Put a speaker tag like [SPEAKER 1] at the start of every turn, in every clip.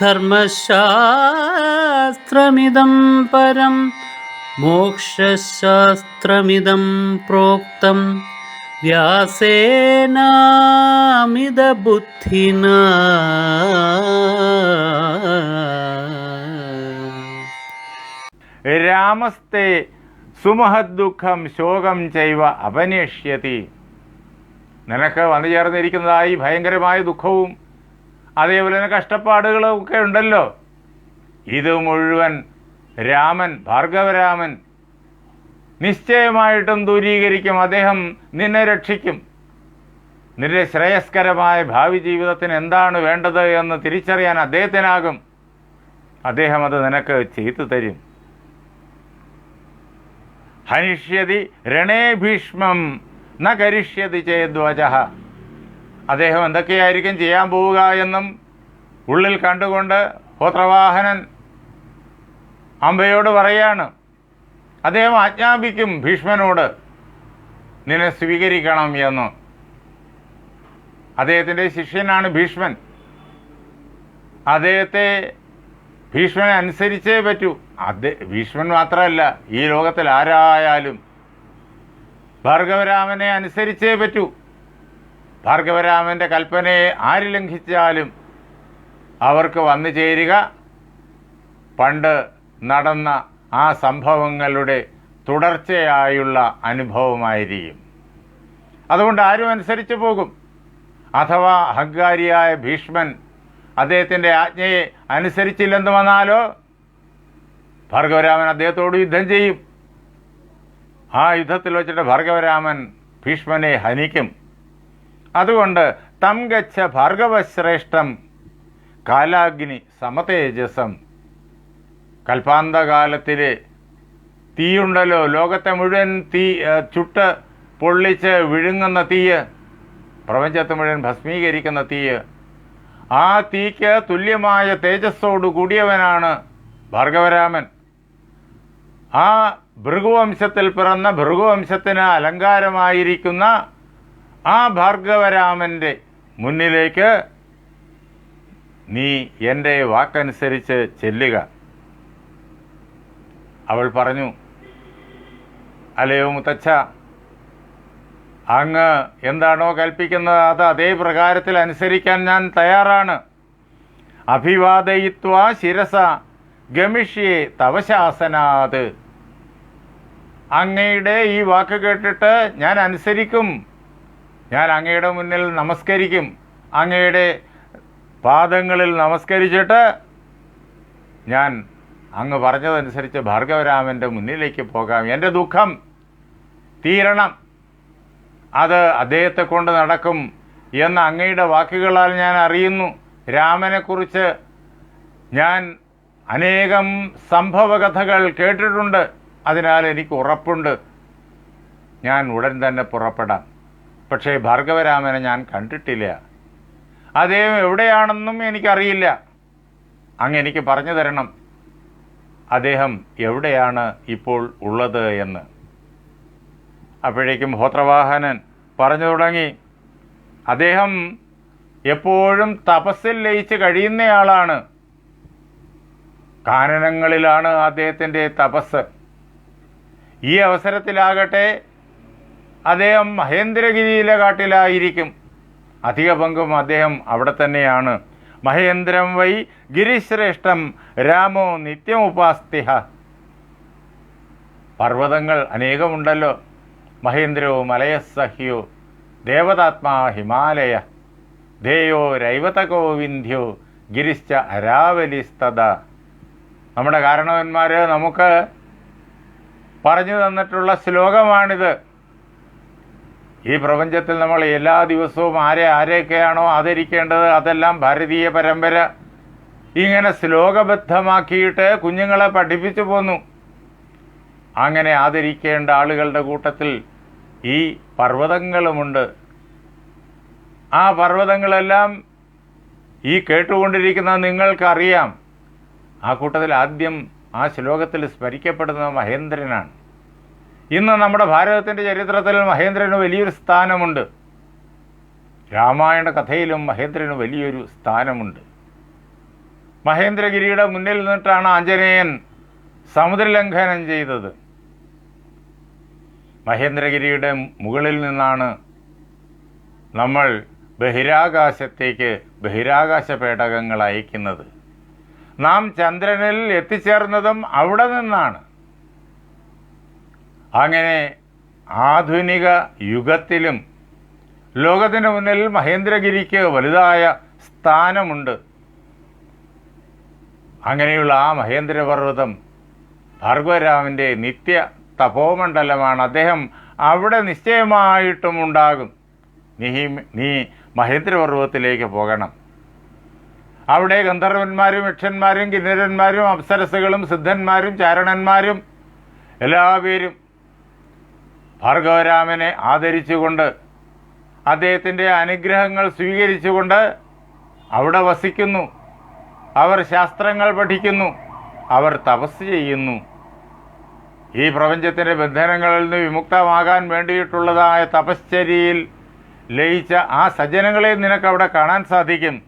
[SPEAKER 1] ധർമ്മശാസ്ത്രമിദം പരം മോക്ഷശാസ്ത്രമിതം പ്രോക്തം. വ്യാസേനാമിതബുദ്ധിന.
[SPEAKER 2] രാമസ്തേ സുമഹദ്ദുഃഖം ശോകം ചെയ്വ അപനേഷ്യതി. നിനക്ക് വന്നു ചേർന്നിരിക്കുന്നതായി ഭയങ്കരമായ ദുഃഖവും അതേപോലെ തന്നെ കഷ്ടപ്പാടുകളും ഒക്കെ ഉണ്ടല്ലോ. ഇത് മുഴുവൻ രാമൻ ഭാർഗവരാമൻ നിശ്ചയമായിട്ടും ദൂരീകരിക്കും. അദ്ദേഹം നിന്നെ രക്ഷിക്കും. നിന്റെ ശ്രേയസ്കരമായ ഭാവി ജീവിതത്തിന് എന്താണ് വേണ്ടത് എന്ന് തിരിച്ചറിയാൻ അദ്ദേഹത്തിനാകും. അദ്ദേഹം അത് നിനക്ക് ചെയ്തു തരും. ഹനിഷ്യതി രണേ ഭീഷ്മം ന കരിഷ്യതി ചേദ്വച അദ്ദേഹം എന്തൊക്കെയായിരിക്കും ചെയ്യാൻ പോവുക എന്നും ഉള്ളിൽ കണ്ടുകൊണ്ട് ഹോത്രവാഹനൻ അമ്പയോട് പറയാണ്. അദ്ദേഹം ആജ്ഞാപിക്കും ഭീഷ്മനോട് നിന്നെ സ്വീകരിക്കണം എന്ന്. അദ്ദേഹത്തിന്റെ ശിഷ്യനാണ് ഭീഷ്മൻ. അദ്ദേഹത്തെ ഭീഷ്മനെ അനുസരിച്ചേ പറ്റൂ. അദ്ദേ ഭീഷ്മൻ മാത്രമല്ല ഈ ലോകത്തിൽ ആരായാലും ഭാർഗവരാമനെ അനുസരിച്ചേ പറ്റൂ. ഭാർഗവരാമന്റെ കൽപ്പനയെ ആര് ലംഘിച്ചാലും അവർക്ക് വന്നു ചേരുക. പണ്ട് നടന്ന ആ സംഭവങ്ങളുടെ തുടർച്ചയായുള്ള അനുഭവമായിരിക്കും. അതുകൊണ്ട് ആരും അനുസരിച്ചു പോകും. അഥവാ അഹങ്കാരിയായ ഭീഷ്മൻ അദ്ദേഹത്തിന്റെ ആജ്ഞയെ അനുസരിച്ചില്ലെന്ന് വന്നാലോ? ഭാർഗവരാമൻ അദ്ദേഹത്തോട് യുദ്ധം ചെയ്യും. ആ യുദ്ധത്തിൽ വെച്ചിട്ട് ഭാർഗവരാമൻ ഭീഷ്മനെ ഹനിക്കും. അതുകൊണ്ട് തം ഗച്ഛ ഭാർഗവശ്രേഷ്ഠം കാലാഗ്നി സമതേജസം. കൽപ്പാന്തകാലത്തിലെ തീയുണ്ടല്ലോ ലോകത്തെ മുഴുവൻ തീ ചുട്ട് പൊള്ളിച്ച് വിഴുങ്ങുന്ന തീയ് പ്രപഞ്ചത്തെ മുഴുവൻ ഭസ്മീകരിക്കുന്ന തീയ്. ആ തീക്ക് തുല്യമായ തേജസ്സോടു കൂടിയവനാണ് ഭാർഗവരാമൻ. ആ ഭൃഗുവംശത്തിൽ പിറന്ന ഭൃഗുവംശത്തിന് അലങ്കാരമായിരിക്കുന്ന ആ ഭാർഗവരാമന്റെ മുന്നിലേക്ക് നീ എന്റെ വാക്കനുസരിച്ച് ചെല്ലുക. അവൾ പറഞ്ഞു അല്ലയോ മുത്തച്ഛ അങ്ങ് എന്താണോ കൽപ്പിക്കുന്നത് അത് അതേ പ്രകാരത്തിൽ അനുസരിക്കാൻ ഞാൻ തയ്യാറാണ്. അഭിവാദയിത്വ ശിരസ ഗമിഷ്യേ തവശാസനാത്. അങ്ങയുടെ ഈ വാക്ക് കേട്ടിട്ട് ഞാൻ അനുസരിക്കും. ഞാൻ അങ്ങയുടെ മുന്നിൽ നമസ്കരിക്കും. അങ്ങയുടെ പാദങ്ങളിൽ നമസ്കരിച്ചിട്ട് ഞാൻ അങ്ങ് പറഞ്ഞതനുസരിച്ച് ഭാർഗവരാമന്റെ മുന്നിലേക്ക് പോകാം. എന്റെ ദുഃഖം തീരണം. അത് അദ്ദേഹത്തെ കൊണ്ട് നടക്കും എന്ന് അങ്ങയുടെ വാക്കുകളാൽ ഞാൻ അറിയുന്നു. രാമനെക്കുറിച്ച് ഞാൻ അനേകം സംഭവകഥകൾ കേട്ടിട്ടുണ്ട്. അതിനാൽ എനിക്ക് ഉറപ്പുണ്ട്. ഞാൻ ഉടൻ തന്നെ പുറപ്പെടാം. പക്ഷേ ഭാർഗവരാമനെ ഞാൻ കണ്ടിട്ടില്ല. അദ്ദേഹം എവിടെയാണെന്നും എനിക്കറിയില്ല. അങ്ങ് എനിക്ക് പറഞ്ഞു തരണം. അദ്ദേഹം എവിടെയാണ് ഇപ്പോൾ ഉള്ളത് എന്ന്. അപ്പോഴേക്കും ഹോത്രവാഹനൻ പറഞ്ഞു തുടങ്ങി. അദ്ദേഹം എപ്പോഴും തപസ്സിൽ ലയിച്ച് കഴിയുന്നയാളാണ്. കാനനങ്ങളിലാണ് അദ്ദേഹത്തിന്റെ തപസ്. ഈ അവസരത്തിലാകട്ടെ അദ്ദേഹം മഹേന്ദ്രഗിരിയിലെ കാട്ടിലായിരിക്കും. അധിക പങ്കും അദ്ദേഹം അവിടെ തന്നെയാണ്. മഹേന്ദ്രം വൈ ഗിരിശ്രേഷ്ഠം രാമോ നിത്യം നിത്യമുപാസ്തിഹ പർവതങ്ങൾ അനേകമുണ്ടല്ലോ. മഹേന്ദ്രോ മലയസഹ്യോ ദേവതാത്മാ ഹിമാലയ. ധേയോ രൈവത വിന്ധ്യോ ഗിരിശ്ച അരാവലിസ്തത നമ്മുടെ കാരണവന്മാർ നമുക്ക് പറഞ്ഞു തന്നിട്ടുള്ള ശ്ലോകമാണിത്. ഈ പ്രപഞ്ചത്തിൽ നമ്മൾ എല്ലാ ദിവസവും ആരെ ആരെയൊക്കെയാണോ ആദരിക്കേണ്ടത് അതെല്ലാം ഭാരതീയ പരമ്പര. ഇങ്ങനെ ശ്ലോകബദ്ധമാക്കിയിട്ട് കുഞ്ഞുങ്ങളെ പഠിപ്പിച്ചു പോന്നു. അങ്ങനെ ആദരിക്കേണ്ട ആളുകളുടെ കൂട്ടത്തിൽ ഈ പർവതങ്ങളുമുണ്ട്. ആ പർവതങ്ങളെല്ലാം ഈ കേട്ടുകൊണ്ടിരിക്കുന്ന നിങ്ങൾക്കറിയാം. ആ കൂട്ടത്തിൽ ആദ്യം ആ ശ്ലോകത്തിൽ സ്മരിക്കപ്പെടുന്ന മഹേന്ദ്രനാണ്. ഇന്ന് നമ്മുടെ ഭാരതത്തിന്റെ ചരിത്രത്തിൽ മഹേന്ദ്രന് വലിയൊരു സ്ഥാനമുണ്ട്. രാമായണ കഥയിലും മഹേന്ദ്രന് വലിയൊരു സ്ഥാനമുണ്ട്. മഹേന്ദ്രഗിരിയുടെ മുന്നിൽ നിന്നിട്ടാണ് ആഞ്ജനേയൻ സമുദ്രലംഘനം ചെയ്തത്. മഹേന്ദ്രഗിരിയുടെ മുകളിൽ നിന്നാണ് നമ്മൾ ബഹിരാകാശത്തേക്ക് ബഹിരാകാശ പേടകങ്ങൾ അയക്കുന്നത്. നാം ചന്ദ്രനിൽ എത്തിച്ചേർന്നതും അവിടെ നിന്നാണ്. അങ്ങനെ ആധുനിക യുഗത്തിലും ലോകത്തിന് മുന്നിൽ മഹേന്ദ്രഗിരിക്ക് വലുതായ സ്ഥാനമുണ്ട്. അങ്ങനെയുള്ള ആ മഹേന്ദ്രപർവതം ഭാർഗവരാമന്റെ നിത്യ തപോമണ്ഡലമാണ്. അദ്ദേഹം അവിടെ നിശ്ചയമായിട്ടും ഉണ്ടാകും. നീ നീ മഹേന്ദ്രപർവതത്തിലേക്ക് പോകണം. അവിടെ ഗന്ധർവന്മാരും യക്ഷന്മാരും കിന്നരന്മാരും അപ്സരസുകളും സിദ്ധന്മാരും ചാരണന്മാരും എല്ലാവരും ഭാർഗവരാമനെ ആദരിച്ചുകൊണ്ട് അദ്ദേഹത്തിന്റെ അനുഗ്രഹങ്ങൾ സ്വീകരിച്ചുകൊണ്ട് അവിടെ വസിക്കുന്നു. അവർ ശാസ്ത്രങ്ങൾ പഠിക്കുന്നു. അവർ തപസ് ചെയ്യുന്നു. ഈ പ്രപഞ്ചത്തിന്റെ ബന്ധനങ്ങളിൽ നിന്ന് വിമുക്തമാകാൻ വേണ്ടിയിട്ടുള്ളതായ തപശ്ചര്യയിൽ ലയിച്ച ആ സജ്ജനങ്ങളെ നിനക്ക് അവിടെ കാണാൻ സാധിക്കും.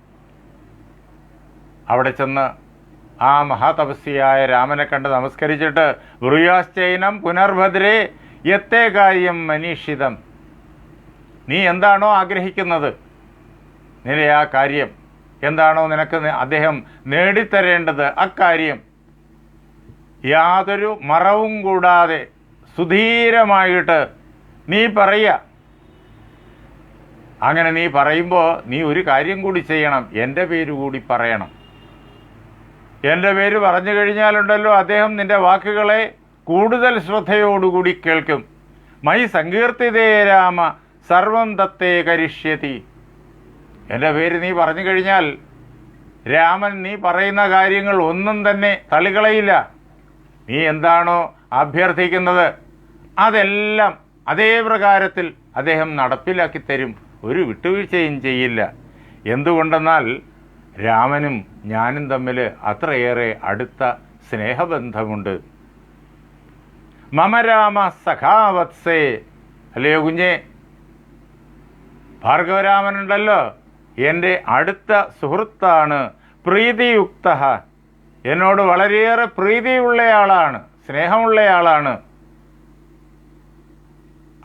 [SPEAKER 2] അവിടെ ചെന്ന് ആ മഹാതപസ്വിയായ രാമനെ കണ്ട് നമസ്കരിച്ചിട്ട് ബ്രൂയാശ്ചൈനം പുനർഭദ്രേ എത്തേ കാര്യം മനീഷിതം നീ എന്താണോ ആഗ്രഹിക്കുന്നത്? നിന്റെ ആ കാര്യം. എന്താണോ നിനക്ക് അദ്ദേഹം നേടിത്തരേണ്ടത് അക്കാര്യം യാതൊരു മറവും കൂടാതെ സുധീരമായിട്ട് നീ പറയുക. അങ്ങനെ നീ പറയുമ്പോൾ നീ ഒരു കാര്യം കൂടി ചെയ്യണം. എന്റെ പേര് കൂടി പറയണം. എന്റെ പേര് പറഞ്ഞു കഴിഞ്ഞാലുണ്ടല്ലോ അദ്ദേഹം നിന്റെ വാക്കുകളെ കൂടുതൽ ശ്രദ്ധയോടുകൂടി കേൾക്കും. മൈ സങ്കീർത്തിതേ രാമ സർവം തത്തേ കരിഷ്യതി. എന്റെ പേര് നീ പറഞ്ഞു കഴിഞ്ഞാൽ രാമൻ നീ പറയുന്ന കാര്യങ്ങൾ ഒന്നും തന്നെ തളികളയില്ല നീ എന്താണോ അഭ്യർത്ഥിക്കുന്നത് അതെല്ലാം അതേ പ്രകാരത്തിൽ അദ്ദേഹം നടപ്പിലാക്കി തരും. ഒരു വിട്ടുവീഴ്ചയും ചെയ്യില്ല. എന്തുകൊണ്ടെന്നാൽ രാമനും ഞാനും തമ്മിൽ അത്രയേറെ അടുത്ത സ്നേഹബന്ധമുണ്ട്. മമ രാമ സഖാവത്സേ. അല്ലയോ കുഞ്ഞേ? ഭാർഗവരാമനുണ്ടല്ലോ. എന്റെ അടുത്ത സുഹൃത്താണ് പ്രീതിയുക്ത എന്നോട് വളരെയേറെ പ്രീതിയുള്ളയാളാണ് സ്നേഹമുള്ളയാളാണ്.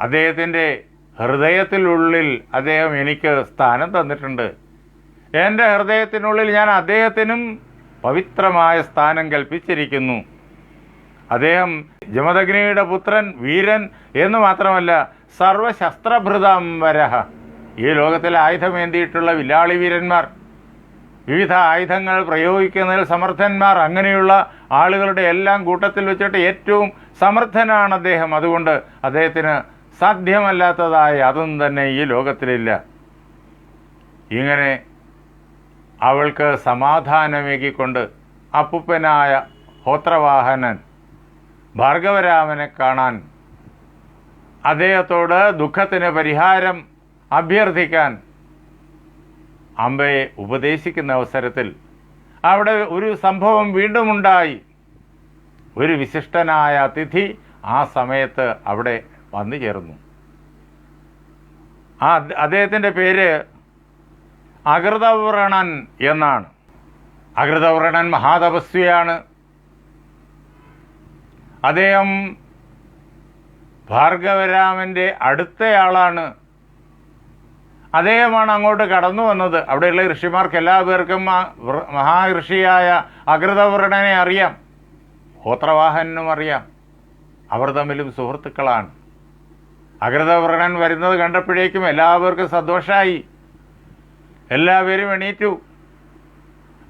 [SPEAKER 2] അദ്ദേഹത്തിന്റെ ഹൃദയത്തിനുള്ളിൽ അദ്ദേഹം എനിക്ക് സ്ഥാനം തന്നിട്ടുണ്ട്. എന്റെ ഹൃദയത്തിനുള്ളിൽ ഞാൻ അദ്ദേഹത്തിനും പവിത്രമായ സ്ഥാനം കൽപ്പിച്ചിരിക്കുന്നു. അദ്ദേഹം ജമദഗ്നിയുടെ പുത്രൻ വീരൻ എന്ന് മാത്രമല്ല സർവശസ്ത്രഭൃതംവരഹ ഈ ലോകത്തിലെ ആയുധമേന്തിയിട്ടുള്ള വില്ലാളി വീരന്മാർ വിവിധ ആയുധങ്ങൾ പ്രയോഗിക്കുന്നതിൽ സമർത്ഥന്മാർ അങ്ങനെയുള്ള ആളുകളുടെ എല്ലാം കൂട്ടത്തിൽ വെച്ചിട്ട് ഏറ്റവും സമർത്ഥനാണ് അദ്ദേഹം. അതുകൊണ്ട് അദ്ദേഹത്തിന് സാധ്യമല്ലാത്തതായ അതൊന്നും തന്നെ ഈ ലോകത്തിലില്ല. ഇങ്ങനെ അവൾക്ക് സമാധാനമേകിക്കൊണ്ട് അപ്പുപ്പനായ ഹോത്രവാഹനൻ ഭാർഗവരാമനെ കാണാൻ അദ്ദേഹത്തോട് ദുഃഖത്തിന് പരിഹാരം അഭ്യർത്ഥിക്കാൻ അമ്പയെ ഉപദേശിക്കുന്ന അവസരത്തിൽ അവിടെ ഒരു സംഭവം വീണ്ടും ഉണ്ടായി ഒരു വിശിഷ്ടനായ അതിഥി ആ സമയത്ത് അവിടെ വന്നു ചേർന്നു. ആ അദ്- അദ്ദേഹത്തിന്റെ പേര് അകൃതവ്രണൻ എന്നാണ്. അകൃതവ്രണൻ മഹാതപസ്വിയാണ്. അദ്ദേഹം ഭാർഗവരാമന്റെ അടുത്തയാളാണ്. അദ്ദേഹമാണ് അങ്ങോട്ട് കടന്നു വന്നത്. അവിടെയുള്ള ഋഷിമാർക്ക് എല്ലാ പേർക്കും മഹാഋഷിയായ അകൃതവ്രണനെ അറിയാം. ഹോത്രവാഹനും അറിയാം. അവർ തമ്മിലും സുഹൃത്തുക്കളാണ്. അകൃതവർണൻ വരുന്നത് കണ്ടപ്പോഴേക്കും എല്ലാവർക്കും സന്തോഷമായി എല്ലാവരും എണീറ്റു.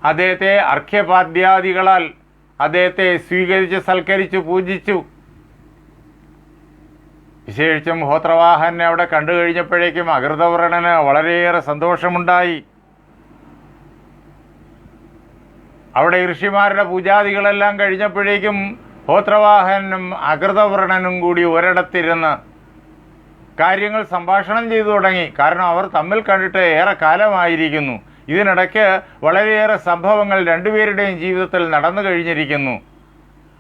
[SPEAKER 2] അദ്ദേഹത്തെ അർഘ്യപാദ്യാദികളാൽ അദ്ദേഹത്തെ സ്വീകരിച്ച് സൽക്കരിച്ചു പൂജിച്ചു. വിശേഷിച്ചും ഹോത്രവാഹനെ അവിടെ കണ്ടു കഴിഞ്ഞപ്പോഴേക്കും അകൃതവർണന് വളരെയേറെ സന്തോഷമുണ്ടായി. അവിടെ ഋഷിമാരുടെ പൂജാദികളെല്ലാം കഴിഞ്ഞപ്പോഴേക്കും ഹോത്രവാഹനും അകൃതവർണനും കൂടി ഒരിടത്തിരുന്ന് കാര്യങ്ങൾ സംഭാഷണം ചെയ്തു തുടങ്ങി. കാരണം അവർ തമ്മിൽ കണ്ടിട്ട് ഏറെ കാലമായിരിക്കുന്നു. ഇതിനിടയ്ക്ക് വളരെയേറെ സംഭവങ്ങൾ രണ്ടുപേരുടെയും ജീവിതത്തിൽ നടന്നു കഴിഞ്ഞിരിക്കുന്നു.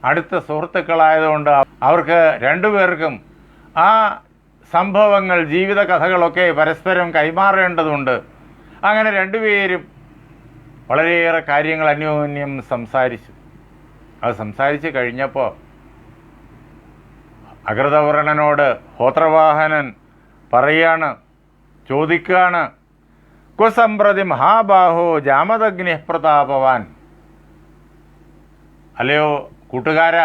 [SPEAKER 2] അടുത്ത സുഹൃത്തുക്കളായതുകൊണ്ട് അവർക്ക് രണ്ടുപേർക്കും ആ സംഭവങ്ങൾ ജീവിത കഥകളൊക്കെ പരസ്പരം കൈമാറേണ്ടതുണ്ട്. അങ്ങനെ രണ്ടുപേരും വളരെയേറെ കാര്യങ്ങൾ അന്യോന്യം സംസാരിച്ചു. അത് സംസാരിച്ച് കഴിഞ്ഞപ്പോൾ അകൃതവർണനോട് ഹോത്രവാഹനൻ പറയാണ് ചോദിക്കുകയാണ് കുസമ്പ്രതി മഹാബാഹോ ജാമദഗ്നി പ്രതാപവാൻ. അല്ലയോ കൂട്ടുകാര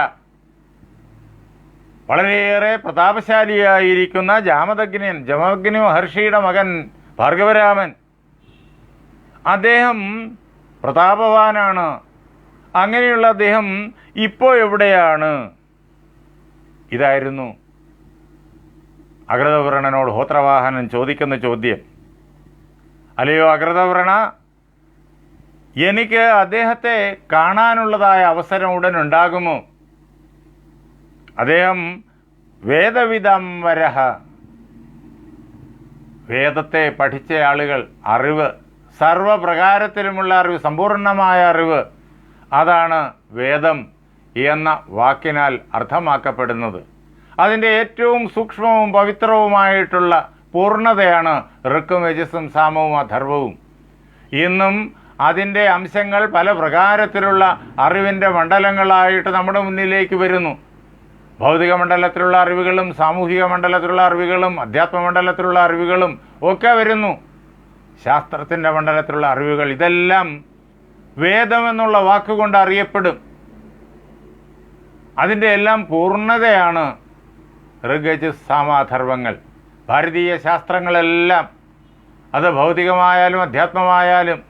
[SPEAKER 2] വളരെയേറെ പ്രതാപശാലിയായിരിക്കുന്ന ജാമദഗ്നിയൻ ജമഗ്നി മഹർഷിയുടെ മകൻ ഭാർഗവരാമൻ അദ്ദേഹം പ്രതാപവാനാണ്. അങ്ങനെയുള്ള അദ്ദേഹം ഇപ്പോൾ എവിടെയാണ്? ഇതായിരുന്നു അഗ്രതവർണനോട് ഹോത്രവാഹനൻ ചോദിക്കുന്ന ചോദ്യം. അല്ലയോ അകൃതവ്രണ? എനിക്ക് അദ്ദേഹത്തെ കാണാനുള്ളതായ അവസരം ഉടൻ ഉണ്ടാകുമോ? അദ്ദേഹം വേദവിദംവരഹ വേദത്തെ പഠിച്ച ആളുകൾ അറിവ് സർവപ്രകാരത്തിലുമുള്ള അറിവ് സമ്പൂർണമായ അറിവ് അതാണ് വേദം എന്ന വാക്കിനാൽ അർത്ഥമാക്കപ്പെടുന്നത്. അതിന്റെ ഏറ്റവും സൂക്ഷ്മവും പവിത്രവുമായിട്ടുള്ള പൂർണതയാണ് ഋക്കും യജസ്സും സാമവും അധർവവും. ഇന്നും അതിന്റെ അംശങ്ങൾ പല പ്രകാരത്തിലുള്ള അറിവിന്റെ മണ്ഡലങ്ങളായിട്ട് നമ്മുടെ മുന്നിലേക്ക് വരുന്നു. ഭൗതിക മണ്ഡലത്തിലുള്ള അറിവുകളും സാമൂഹിക മണ്ഡലത്തിലുള്ള അറിവുകളും അധ്യാത്മ മണ്ഡലത്തിലുള്ള അറിവുകളും ഒക്കെ വരുന്നു. ശാസ്ത്രത്തിന്റെ മണ്ഡലത്തിലുള്ള അറിവുകൾ ഇതെല്ലാം വേദമെന്നുള്ള വാക്കുകൊണ്ട് അറിയപ്പെടും. അതിന്റെ എല്ലാം പൂർണതയാണ് ഋഗജ സാമാധർവങ്ങൾ ഭാരതീയ ശാസ്ത്രങ്ങളെല്ലാം അത് ഭൗതികമായാലും അധ്യാത്മമായാലും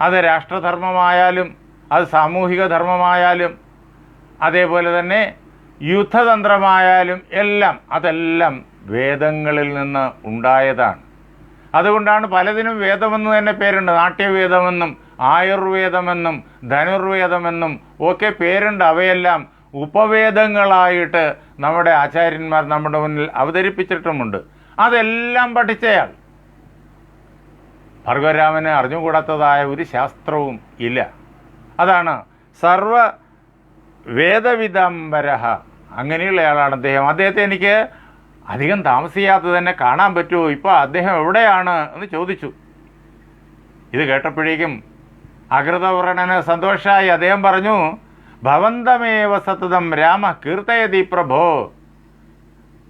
[SPEAKER 2] അത് രാഷ്ട്രധർമ്മമായാലും അത് സാമൂഹിക ധർമ്മമായാലും അതേപോലെ തന്നെ യുദ്ധതന്ത്രമായാലും എല്ലാം അതെല്ലാം വേദങ്ങളിൽ നിന്ന് ഉണ്ടായതാണ്. അതുകൊണ്ടാണ് പലതിനും വേദമെന്ന് തന്നെ പേരുണ്ട്. നാട്യവേദമെന്നും ആയുർവേദമെന്നും ധനുർവേദമെന്നും ഒക്കെ പേരുണ്ട്. അവയെല്ലാം ഉപവേദങ്ങളായിട്ട് നമ്മുടെ ആചാര്യന്മാർ നമ്മുടെ മുന്നിൽ അവതരിപ്പിച്ചിട്ടുമുണ്ട്. അതെല്ലാം പഠിച്ചയാൾ. ഭർഗവരാമന് അറിഞ്ഞുകൂടാത്തതായ ഒരു ശാസ്ത്രവും ഇല്ല. അതാണ് സർവ വേദവിദംബരഹ. അങ്ങനെയുള്ളയാളാണ് അദ്ദേഹം. അദ്ദേഹത്തെ എനിക്ക് അധികം താമസിയാതെ തന്നെ കാണാൻ പറ്റുമോ? ഇപ്പോൾ അദ്ദേഹം എവിടെയാണ് എന്ന് ചോദിച്ചു. ഇത് കേട്ടപ്പോഴേക്കും അകൃതവർണന് സന്തോഷമായി അദ്ദേഹം പറഞ്ഞു ഭവന്തമേവ സതതം രാമ കീർത്തയതി പ്രഭോ.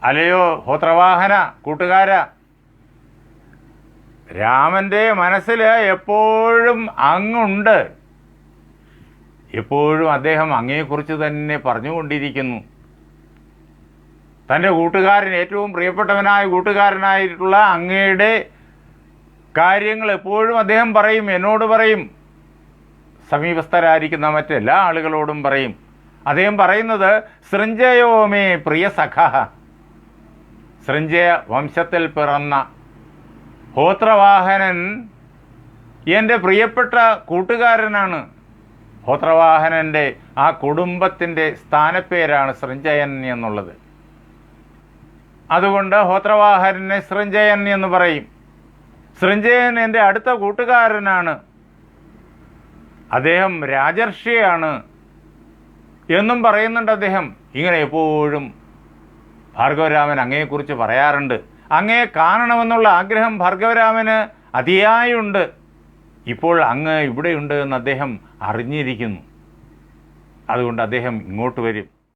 [SPEAKER 2] അലയോ ഹോത്രവാഹന കൂട്ടുകാര. രാമന്റെ മനസ്സിൽ എപ്പോഴും അങ്ങുണ്ട്. എപ്പോഴും അദ്ദേഹം അങ്ങയെക്കുറിച്ച് തന്നെ പറഞ്ഞുകൊണ്ടിരിക്കുന്നു. തന്റെ കൂട്ടുകാരൻ ഏറ്റവും പ്രിയപ്പെട്ടവനായ കൂട്ടുകാരനായിട്ടുള്ള അങ്ങയുടെ കാര്യങ്ങൾ എപ്പോഴും അദ്ദേഹം പറയും എന്നോട് പറയും. സമീപസ്ഥരായിരിക്കുന്ന മറ്റെല്ലാ ആളുകളോടും പറയും. അദ്ദേഹം പറയുന്നത് സൃഞ്ജയോമേ പ്രിയ സഖ സൃഞ്ജയ വംശത്തിൽ പിറന്ന ഹോത്രവാഹനൻ എന്റെ പ്രിയപ്പെട്ട കൂട്ടുകാരനാണ്. ഹോത്രവാഹനന്റെ ആ കുടുംബത്തിന്റെ സ്ഥാനപ്പേരാണ് സൃഞ്ജയൻ എന്നുള്ളത്. അതുകൊണ്ട് ഹോത്രവാഹനെ സൃഞ്ജയൻ എന്ന് പറയും. സൃഞ്ജയൻ എന്റെ അടുത്ത കൂട്ടുകാരനാണ്. അദ്ദേഹം രാജർഷിയാണ് എന്നും പറയുന്നുണ്ട് അദ്ദേഹം. ഇങ്ങനെ എപ്പോഴും ഭാർഗവരാമൻ അങ്ങയെക്കുറിച്ച് പറയാറുണ്ട്. അങ്ങയെ കാണണമെന്നുള്ള ആഗ്രഹം ഭാർഗവരാമന് അതിയായുണ്ട്. ഇപ്പോൾ അങ്ങ് ഇവിടെയുണ്ട് എന്ന് അദ്ദേഹം അറിഞ്ഞിരിക്കുന്നു. അതുകൊണ്ട് അദ്ദേഹം ഇങ്ങോട്ട് വരും.